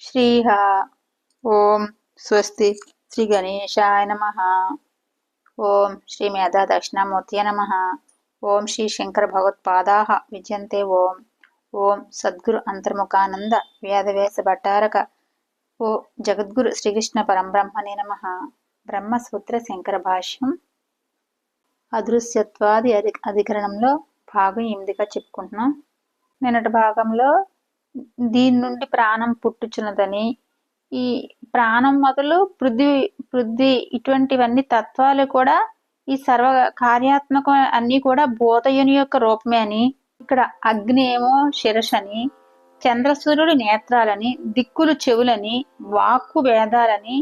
శ్రీహ ఓం స్వస్తి శ్రీ గణేశాయ నమ. ఓం శ్రీ మేధా దక్షిణామూర్తియ నమ. ఓం శ్రీ శంకర భగవత్పాదా విజయంతే ఓం. ఓం సద్గురు అంతర్ముఖానంద వేదవేశ భట్టారక. ఓ జగద్గురు శ్రీకృష్ణ పరంబ్రహ్మణే నమ. బ్రహ్మసూత్ర శంకర భాష్యం అదృశ్యత్వాది అధి అధికరణంలో భాగం ఎనిమిదిగా చెప్పుకుంటున్నాం. నిన్నటి భాగంలో దీని నుండి ప్రాణం పుట్టుచున్నదని. ఈ ప్రాణం మొదలు పృథ్వీ పృథ్వీ ఇటువంటివన్నీ తత్వాలు కూడా ఈ సర్వ కార్యాత్మకం అన్ని కూడా భూతయుని యొక్క రూపమే అని. ఇక్కడ అగ్ని ఏమో శిరసని చంద్రసూర్యుడు నేత్రాలని దిక్కులు చెవులని వాక్కు వేదాలని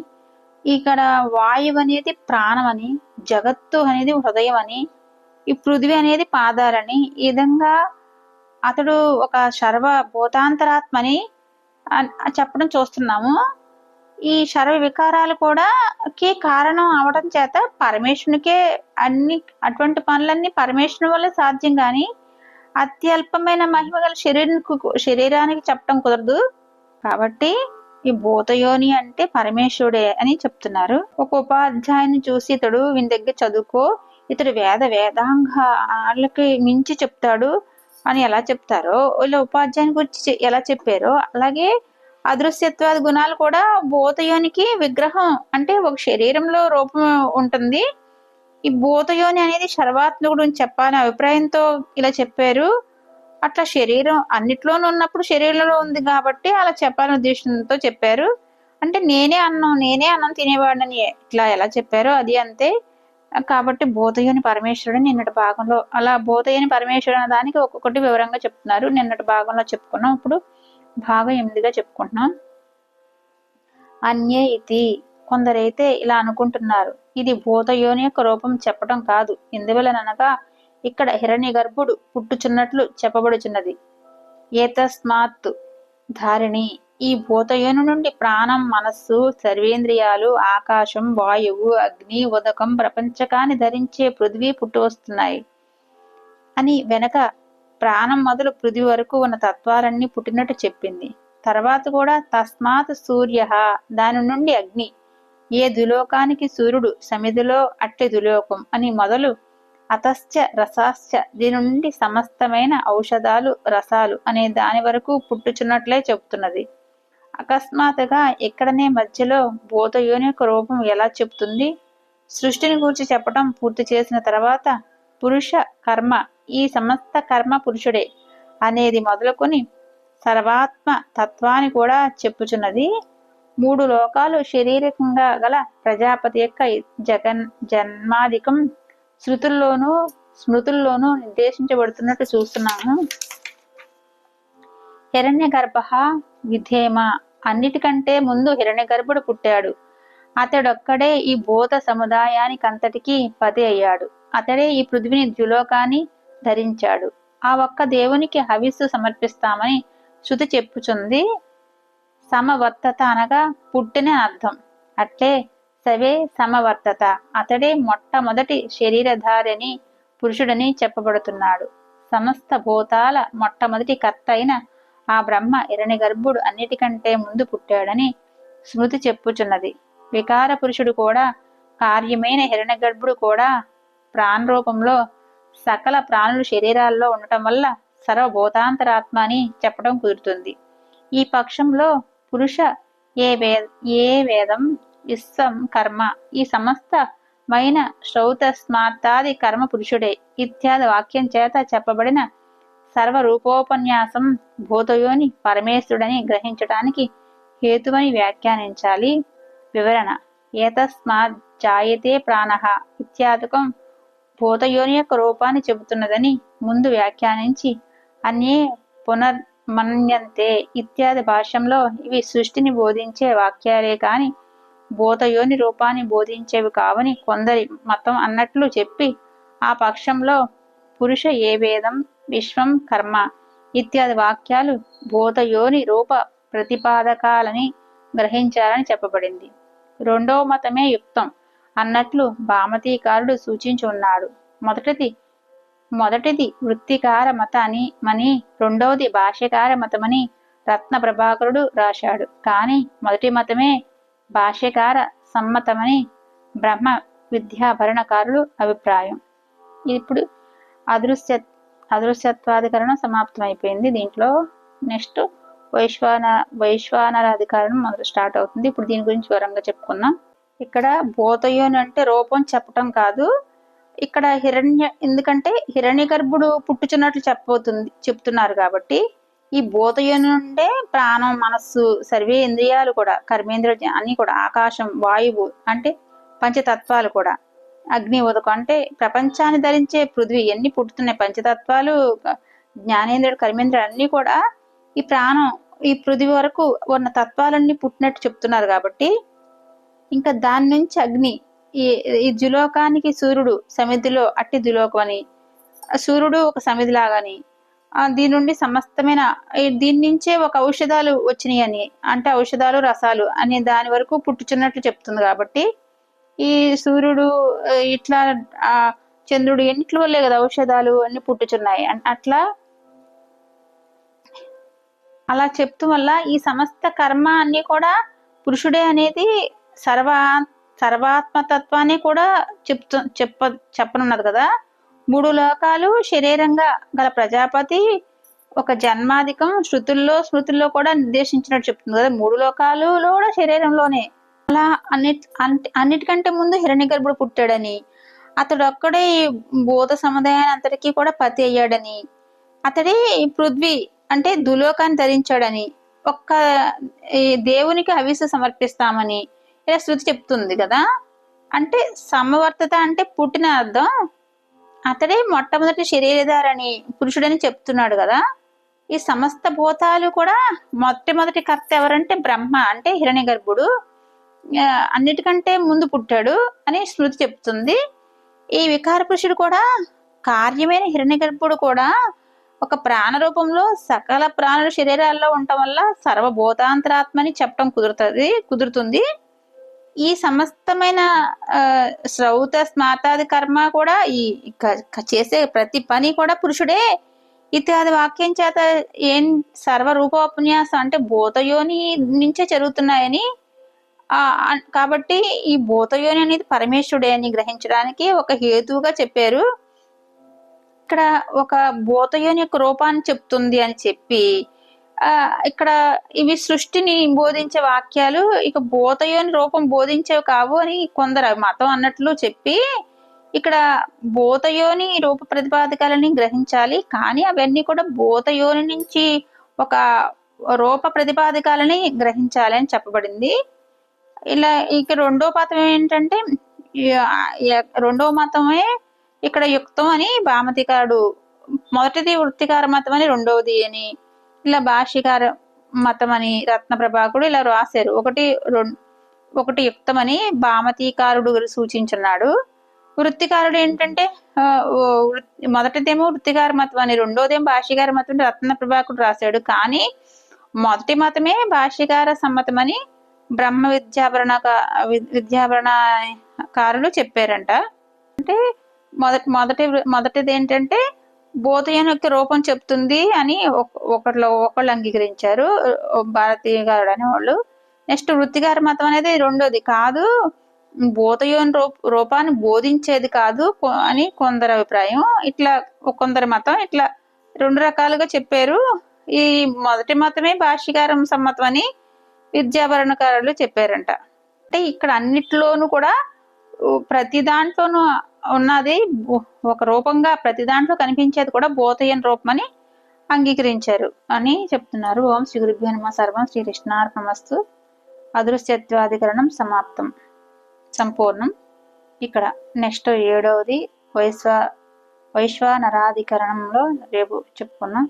ఇక్కడ వాయువు అనేది ప్రాణం అని జగత్తు అనేది హృదయం అని ఈ పృథ్వీ అనేది పాదాలని. ఈ విధంగా అతడు ఒక సర్వ భూతాంతరాత్మని చెప్పడం చూస్తున్నాము. ఈ సర్వ వికారాలు కూడా కి కారణం అవడం చేత పరమేశ్వరునికే అన్ని అటువంటి పనులన్నీ పరమేశ్వరుని వల్ల సాధ్యం కానీ అత్యల్పమైన మహిమ గల శరీరానికి శరీరానికి చెప్పడం కుదరదు. కాబట్టి ఈ భూతయోని అంటే పరమేశ్వరుడే అని చెప్తున్నారు. ఒక ఉపాధ్యాయుని చూసి ఇతడు వీని దగ్గర చదువుకో ఇతడు వేద వేదాంగాలకి వాళ్ళకి మించి చెప్తాడు. అని ఎలా చెప్తారో ఇలా ఉపాధ్యాయుని గురించి ఎలా చెప్పారో అలాగే అదృశ్యత్వాది గుణాలు కూడా భూతయోనికి విగ్రహం అంటే ఒక శరీరంలో రూపం ఉంటుంది. ఈ భూతయోని అనేది సర్వాత్మకుడు చెప్పాలనే అభిప్రాయంతో ఇలా చెప్పారు. అట్లా శరీరం అన్నిట్లోనూ ఉన్నప్పుడు శరీరంలో ఉంది కాబట్టి అలా చెప్పాలనే ఉద్దేశంతో చెప్పారు. అంటే నేనే అన్నం నేనే అన్నం తినేవాడిని ఇట్లా ఎలా చెప్పారో అది అంతే. కాబట్టి బోధయుని పరమేశ్వరుడు నిన్నటి భాగంలో అలా భూతయోని పరమేశ్వరుడు అనే దానికి ఒక్కొక్కటి వివరంగా చెప్తున్నారు. నిన్నటి భాగంలో చెప్పుకున్నాం. ఇప్పుడు భాగం ఎనిమిదిగా చెప్పుకుంటున్నాం. అన్యే ఇది. కొందరైతే ఇలా అనుకుంటున్నారు. ఇది భూతయోని యొక్క రూపం చెప్పడం కాదు. ఎందువలనగా ఇక్కడ హిరణ్య గర్భుడు పుట్టుచున్నట్లు చెప్పబడుచున్నది. ఏతస్మాత్ ధారిణి. ఈ భూతయోని నుండి ప్రాణం మనస్సు సర్వేంద్రియాలు ఆకాశం వాయువు అగ్ని ఉదకం ప్రపంచకాన్ని ధరించే పృథ్వీ పుట్టు వస్తున్నాయి అని వెనక ప్రాణం మొదలు పృథ్వీ వరకు ఉన్న తత్వాలన్నీ పుట్టినట్టు చెప్పింది. తర్వాత కూడా తస్మాత్ సూర్య దాని నుండి అగ్ని. ఏ దులోకానికి సూర్యుడు సమిధిలో అట్టి దులోకం అని మొదలు అతశ్చ రసాశ్చ దీని నుండి సమస్తమైన ఔషధాలు రసాలు అనే దాని వరకు పుట్టుచున్నట్లే చెబుతున్నది. అకస్మాత్తుగా ఇక్కడనే మధ్యలో భూతయోని యొక్క రూపం ఎలా చెప్తుంది సృష్టిని గురించి చెప్పడం పూర్తి చేసిన తర్వాత పురుష కర్మ ఈ సమస్త కర్మ పురుషుడే అనేది మొదలుకొని సర్వాత్మ తత్వాన్ని కూడా చెప్పుచున్నది. మూడు లోకాలు శారీరకంగా గల ప్రజాపతి యొక్క జగన్ జన్మాధికం శృతుల్లోనూ స్మృతుల్లోనూ నిర్దేశించబడుతున్నట్టు చూస్తున్నాము. హిరణ్య గర్భ విధేమ అన్నిటికంటే ముందు హిరణ్య గర్భుడు పుట్టాడు. అతడొక్కడే ఈ భూత సముదాయానికంతటికి పతి అయ్యాడు. అతడే ఈ పృథ్వీని ద్యులోకాన్ని ధరించాడు. ఆ ఒక్క దేవునికి హవిస్సు సమర్పిస్తామని శృతి చెప్పుచుంది. సమవర్తత అనగా పుట్టిన అర్థం. అట్లే సవే సమవర్తత. అతడే మొట్టమొదటి శరీరధారిని పురుషుడని చెప్పబడుతున్నాడు. సమస్త భూతాల మొట్టమొదటి కర్త అయిన ఆ బ్రహ్మ ఇరణి గర్భుడు అన్నిటికంటే ముందు పుట్టాడని స్మృతి చెప్పుచున్నది. వికార పురుషుడు కూడా కార్యమైన హిరణ్య గర్భుడు కూడా ప్రాణరూపంలో సకల ప్రాణుల శరీరాల్లో ఉండటం వల్ల సర్వభూతాంతరాత్మ అని చెప్పడం కుదురుతుంది. ఈ పక్షంలో పురుష ఏ వేద ఏ వేదం విశ్వం కర్మ ఈ సమస్తమైన శ్రౌత స్మార్తాది కర్మ పురుషుడే. ఇత్యాది వాక్యం చేత చెప్పబడిన సర్వరూపోపన్యాసం భూతయోని పరమేశ్వరుడని గ్రహించటానికి హేతువని వ్యాఖ్యానించాలి. వివరణ. ఏతస్మాత్ జాయతే ప్రాణ ఇత్యాదకం భూతయోని యొక్క రూపాన్ని చెబుతున్నదని ముందు వ్యాఖ్యానించి అన్యే పునర్మన్యంతే ఇత్యాది భాష్యంలో ఇవి సృష్టిని బోధించే వాక్యాలే కాని భూతయోని రూపాన్ని బోధించేవి కావని కొందరి మతం అన్నట్లు చెప్పి ఆ పక్షంలో పురుష ఏ వేదం విశ్వం కర్మ ఇత్యాది వాక్యాలు భూతయోని రూప ప్రతిపాదకాలని గ్రహించాలని చెప్పబడింది. రెండవ మతమే యుక్తం అన్నట్లు భామతీకారుడు సూచించి ఉన్నాడు. మొదటిది మొదటిది వృత్తికార మత అని మని రెండవది భాష్యకార మతమని రత్న ప్రభాకరుడు రాశాడు. కానీ మొదటి మతమే భాష్యకార సమ్మతమని బ్రహ్మ విద్యాభరణకారుడు అభిప్రాయం. ఇప్పుడు అదృశ్య అదృశ్యత్వాధికరణం సమాప్తమైపోయింది. దీంట్లో నెక్స్ట్ వైశ్వాన వైశ్వానరాధికరణం మొదలు స్టార్ట్ అవుతుంది. ఇప్పుడు దీని గురించి వివరంగా చెప్పుకుందాం. ఇక్కడ భూతయోని అంటే రూపం చెప్పటం కాదు. ఇక్కడ హిరణ్య ఎందుకంటే హిరణ్య గర్భుడు పుట్టుచున్నట్లు చెప్పబోతుంది చెప్తున్నారు కాబట్టి ఈ భూతయోని నుండే ప్రాణం మనస్సు సర్వే ఇంద్రియాలు కూడా కర్మేంద్రియ అన్ని కూడా ఆకాశం వాయువు అంటే పంచతత్వాలు కూడా అగ్ని ఉదకం. అంటే ప్రపంచాన్ని ధరించే పృథ్వీ ఎన్ని పుట్టుతున్నాయి? పంచతత్వాలు జ్ఞానేంద్రుడు కర్మేంద్రుడు అన్ని కూడా ఈ ప్రాణం ఈ పృథ్వీ వరకు ఉన్న తత్వాలన్నీ పుట్టినట్టు చెప్తున్నారు కాబట్టి ఇంకా దాని నుంచి అగ్ని ఈ ఈ జులోకానికి సూర్యుడు సమిధిలో అట్టి దులోకం అని సూర్యుడు ఒక సమిధి లాగాని దీని నుండి సమస్తమైన దీని నుంచే ఒక ఔషధాలు వచ్చినాయి అని అంటే ఔషధాలు రసాలు అనే దాని వరకు పుట్టుచున్నట్లు చెప్తుంది కాబట్టి ఈ సూర్యుడు ఇట్లా ఆ చంద్రుడు ఎన్నిట్ల వల్లే కదా ఔషధాలు అన్ని పుట్టుచున్నాయి. అట్లా అలా చెప్తూ వల్ల ఈ సమస్త కర్మ అన్ని కూడా పురుషుడే అనేది సర్వ సర్వాత్మతత్వాన్ని కూడా చెప్తూ చెప్ప చెప్పనున్నది కదా. మూడు లోకాలు శరీరంగా గల ప్రజాపతి ఒక జన్మాధికం శృతుల్లో స్మృతుల్లో కూడా నిర్దేశించినట్టు చెప్తుంది కదా. మూడు లోకాలు కూడా శరీరంలోనే. అలా అన్నిటి అన్నిటికంటే ముందు హిరణ్య గర్భుడు పుట్టాడని. అతడు ఒక్కడే బోధ సముదాయాన్ని అంతటికీ కూడా పతి అయ్యాడని. అతడే పృథ్వీ అంటే దులోకాన్ని ధరించాడని. ఒక్క దేవునికి హవిస్సు సమర్పిస్తామని ఇలా శృతి చెప్తుంది కదా. అంటే సమవర్తత అంటే పుట్టిన అర్థం అతడే మొట్టమొదటి శరీరధారని పురుషుడని చెప్తున్నాడు కదా. ఈ సమస్త భూతాలు కూడా మొట్టమొదటి కర్త ఎవరంటే బ్రహ్మ అంటే హిరణ్య గర్భుడు అన్నిటికంటే ముందు పుట్టాడు అని స్మృతి చెప్తుంది. ఈ వికార పురుషుడు కూడా కార్యమైన హిరణ్య గర్భుడు కూడా ఒక ప్రాణ రూపంలో సకల ప్రాణుల శరీరాల్లో ఉండటం వల్ల సర్వభూతాంతరాత్మని చెప్పడం కుదురుతుంది కుదురుతుంది. ఈ సమస్తమైన శ్రౌత స్మాతాది కర్మ కూడా ఈ చేసే ప్రతి పని కూడా పురుషుడే. ఇత్యాది వాక్యం చేత ఏం సర్వరూపోపన్యాసం అంటే భూతయోని నుంచే జరుగుతున్నాయని కాబట్టి ఈ భూతయోని అనేది పరమేశ్వరుడే అని గ్రహించడానికి ఒక హేతువుగా చెప్పారు. ఇక్కడ ఒక భూతయోని యొక్క రూపాన్ని చెప్తుంది అని చెప్పి ఆ ఇక్కడ ఇవి సృష్టిని బోధించే వాక్యాలు ఇక భూతయోని రూపం బోధించేవి కావు అని కొందరు మతం అన్నట్లు చెప్పి ఇక్కడ భూతయోని రూప ప్రతిపాదకాలని గ్రహించాలి కానీ అవన్నీ కూడా భూతయోని నుంచి ఒక రూప ప్రతిపాదకాలని గ్రహించాలి అని చెప్పబడింది. ఇలా ఇక రెండో మతం ఏంటంటే రెండో మతమే ఇక్కడ యుక్తం అని భామతికారుడు మొదటిది వృత్తికార మతం అని రెండవది అని ఇలా భాషికార మతం అని రత్న ప్రభాకుడు ఇలా రాశారు. ఒకటి ఒకటి యుక్తం అని భామతీకారుడు సూచించున్నాడు. వృత్తికారుడు ఏంటంటే మొదటిదేమో వృత్తికార మతం అని రెండోదేమో భాషికార మతం రత్న ప్రభాకుడు రాశాడు. కానీ మొదటి మతమే భాషిగార సమ్మతం అని బ్రహ్మ విద్యాభరణ విద్యాభరణకారులు చెప్పారంట. అంటే మొదటి మొదటి మొదటిది ఏంటంటే బోధయన్ యొక్క రూపం చెప్తుంది అని ఒకళ్ళు ఒకళ్ళు అంగీకరించారు. భారతీయ గారు అనే వాళ్ళు. నెక్స్ట్ వృత్తిగారి మతం అనేది రెండోది కాదు. బోధయోని రూపాన్ని బోధించేది కాదు అని కొందరు అభిప్రాయం. ఇట్లా కొందరి మతం ఇట్లా రెండు రకాలుగా చెప్పారు. ఈ మొదటి మతమే భాష్యకారం సమ్మతం అని విద్యాభరణకారులు చెప్పారంట. అంటే ఇక్కడ అన్నిట్లోనూ కూడా ప్రతి దాంట్లోనూ ఉన్నది ఒక రూపంగా ప్రతి దాంట్లో కనిపించేది కూడా బోధయన్ రూపం అని అంగీకరించారు అని చెప్తున్నారు. ఓం శ్రీ గురుభ్యో నమ. సర్వం శ్రీ కృష్ణార్పణమస్తు. అదృశ్యత్వాధికరణం సమాప్తం. సంపూర్ణం. ఇక్కడ నెక్స్ట్ ఏడవది. వైశ్వ వైశ్వానరాధికరణంలో రేపు చెప్పుకున్నాం.